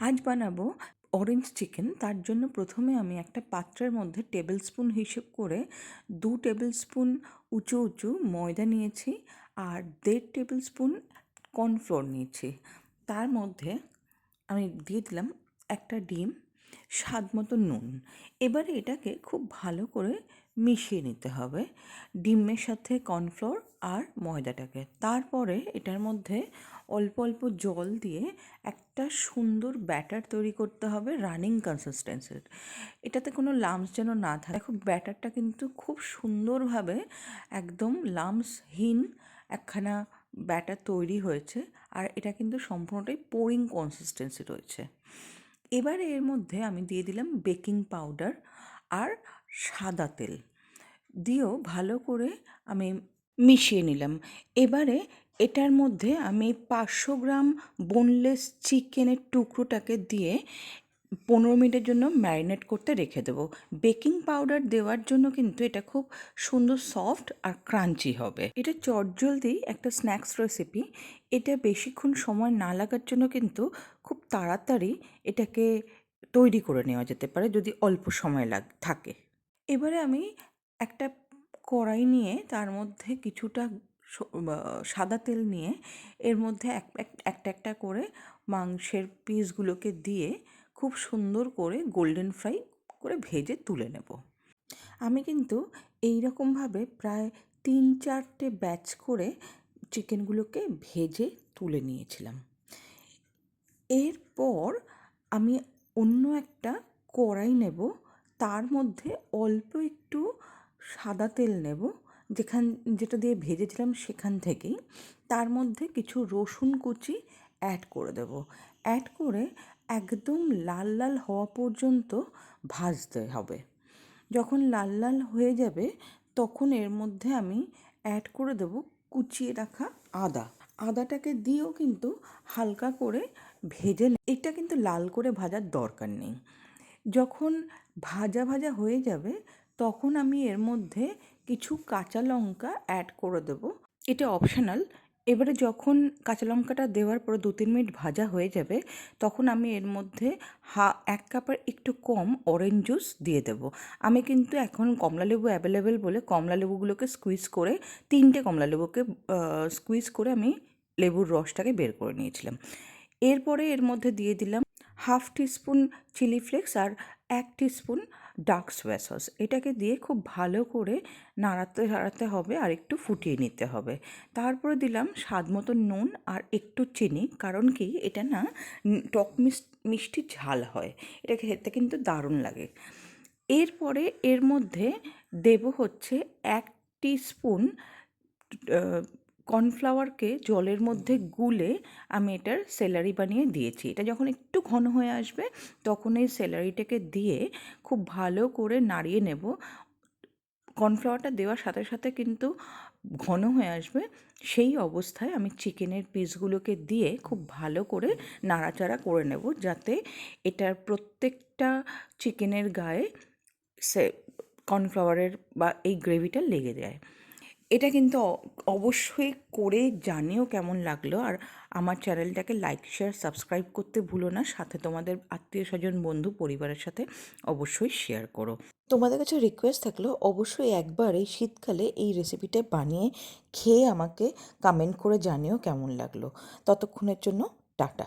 আজ বানাবো orange chicken তার জন্য প্রথমে আমি একটা পাত্রের মধ্যে টেবিল স্পুন হিসেব করে দু টেবিল স্পুন উঁচু উঁচু ময়দা নিয়েছি আর দেড় টেবিল স্পুন কর্নফ্লোর নিয়েছি। তার মধ্যে আমি দিয়ে দিলাম একটা ডিম, স্বাদ মতো নুন। এবারে এটাকে খুব ভালো করে মিশিয়ে নিতে হবে। ডিমের সাথে কর্নফ্লোর আর ময়দাটাকে। তারপরে এটার মধ্যে অল্প অল্প জল দিয়ে একটা সুন্দর ব্যাটার তৈরি করতে হবে রানিং কনসিস্টেন্সির এটাতে কোনো লামস যেন না থাকে। দেখো, ব্যাটারটা কিন্তু খুব সুন্দরভাবে একদম লামসহীন একখানা ব্যাটার তৈরি হয়েছে আর এটা কিন্তু সম্পূর্ণটাই পোরিং কনসিস্টেন্সি রয়েছে। এবারে এর মধ্যে আমি দিয়ে দিলাম বেকিং পাউডার আর সাদা তেল। দিয়েও ভালো করে আমি মিশিয়ে নিলাম। এবারে এটার মধ্যে আমি পাঁচশো গ্রাম বোনলেস চিকেনের টুকরোটাকে দিয়ে পনেরো মিনিটের জন্য ম্যারিনেট করতে রেখে দেবো। বেকিং পাউডার দেওয়ার জন্য কিন্তু এটা খুব সুন্দর সফট আর ক্রাঞ্চি হবে। এটা চটজলদি একটা স্ন্যাক্স রেসিপি এটা বেশিক্ষণ সময় না লাগার জন্য কিন্তু খুব তাড়াতাড়ি এটাকে তৈরি করে নেওয়া যেতে পারে যদি অল্প সময় লাগ, থাকে। এবারে আমি একটা কড়াই নিয়ে, তার মধ্যে কিছুটা সাদা তেল নিয়ে, এর মধ্যে এক একটা একটা করে মাংসের পিসগুলোকে দিয়ে খুব সুন্দর করে গোল্ডেন ফ্রাই করে ভেজে তুলে নেব। আমি কিন্তু এই রকমভাবে প্রায় তিন, চারটে ব্যাচ করে চিকেনগুলোকে ভেজে তুলে নিয়েছিলাম। এরপর আমি অন্য একটা কড়াই নেব, তার মধ্যে অল্প একটু সাদা তেল নেব। যেখান, যেটা দিয়ে ভেজেছিলাম সেখান থেকেই। তার মধ্যে কিছু রসুন কুচি অ্যাড করে দেব। অ্যাড করে একদম লাল লাল হওয়া পর্যন্ত ভাজতে হবে। যখন লাল লাল হয়ে যাবে, তখন এর মধ্যে আমি অ্যাড করে দেব কুচিয়ে রাখা আদা। আদাটাকে দিয়েও কিন্তু হালকা করে ভেজে এটা কিন্তু লাল করে ভাজার দরকার নেই। যখন ভাজা ভাজা হয়ে যাবে তখন আমি এর মধ্যে কিছু কাঁচা লঙ্কা অ্যাড করে দেবো। এটা অপশনাল এবারে যখন কাঁচা লঙ্কাটা দেওয়ার পরে দু তিন মিনিট ভাজা হয়ে যাবে, তখন আমি এর মধ্যে হা, এক কাপের একটু কম অরেঞ্জ জুস দিয়ে দেবো। আমি কিন্তু এখন কমলালেবু অ্যাভেলেবেল বলে কমলালেবুগুলোকে স্কুইজ করে, তিনটে কমলালেবুকে স্কুইজ করে আমি লেবুর রসটাকে বের করে নিয়েছিলাম। এরপরে এর মধ্যে দিয়ে দিলাম হাফ টিস্পুন চিলি ফ্লেক্স আর এক টিস্পুন ডার্ক সোয়া সস এটাকে দিয়ে খুব ভালো করে নাড়াতে নাড়াতে হবে আর একটু ফুটিয়ে নিতে হবে। তারপরে দিলাম স্বাদ মতো নুন আর একটু চিনি, কারণ কি এটা না টক মিষ্টি ঝাল হয়। এটা খেতে কিন্তু দারুণ লাগে। এরপরে এর মধ্যে দেব হচ্ছে এক স্পুন কর্নফ্লাওয়ারকে জলের মধ্যে গুলে আমি এটার স্যালারি বানিয়ে দিয়েছি। এটা যখন একটু ঘন হয়ে আসবে, তখন এই স্যালারিটাকে দিয়ে খুব ভালো করে নাড়িয়ে নেব। কর্নফ্লাওয়ারটা দেওয়ার সাথে সাথে কিন্তু ঘন হয়ে আসবে। সেই অবস্থায় আমি চিকেনের পিসগুলোকে দিয়ে খুব ভালো করে নাড়াচাড়া করে নেব যাতে এটার প্রত্যেকটা চিকেনের গায়ে সে কর্নফ্লাওয়ারের বা এই গ্রেভিটা লেগে যায়। এটা কিন্তু অবশ্যই করে জানিও কেমন লাগল। আর আমার চ্যানেলটাকে লাইক শেয়ার সাবস্ক্রাইব করতে ভুলো না। সাথে তোমাদের আত্মীয় স্বজন, বন্ধু, পরিবারের সাথে অবশ্যই শেয়ার করো। তোমাদের কাছে রিকোয়েস্ট থাকল, অবশ্যই একবার এই শীতকালে এই রেসিপিটা বানিয়ে খেয়ে আমাকে কমেন্ট করে জানিও কেমন লাগল। ততক্ষণের জন্য টাটা।